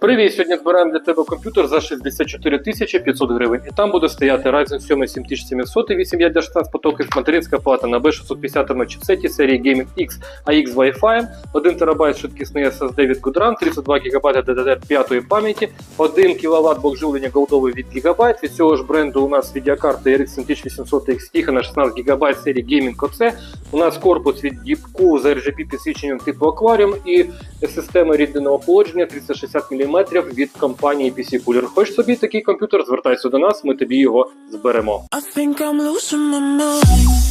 Привіт, сьогодні збираємо для тебе комп'ютер за 64 500 гривень. І там буде стояти Ryzen 7 7700 8 ядер 16 потоків, материнська плата на B650 чипсеті серії Gaming X AX Wi-Fi, 1 ТБ швидкісний SSD від Goodrun, 32 ГБ DDR5 пам'яті, 1 кВт блок живлення голдовий від Gigabyte. Від цього ж бренду у нас відеокарта RX 7800 XT на 16 ГБ серії Gaming OC. У нас корпус від Deepcool з RGB підсвіченням типу Aquarium і система рідного охолодження 360 мм від компанії PC Cooler. Хоч собі такий комп'ютер, звертайся до нас, ми тобі його зберемо. I think I'm losing my mind.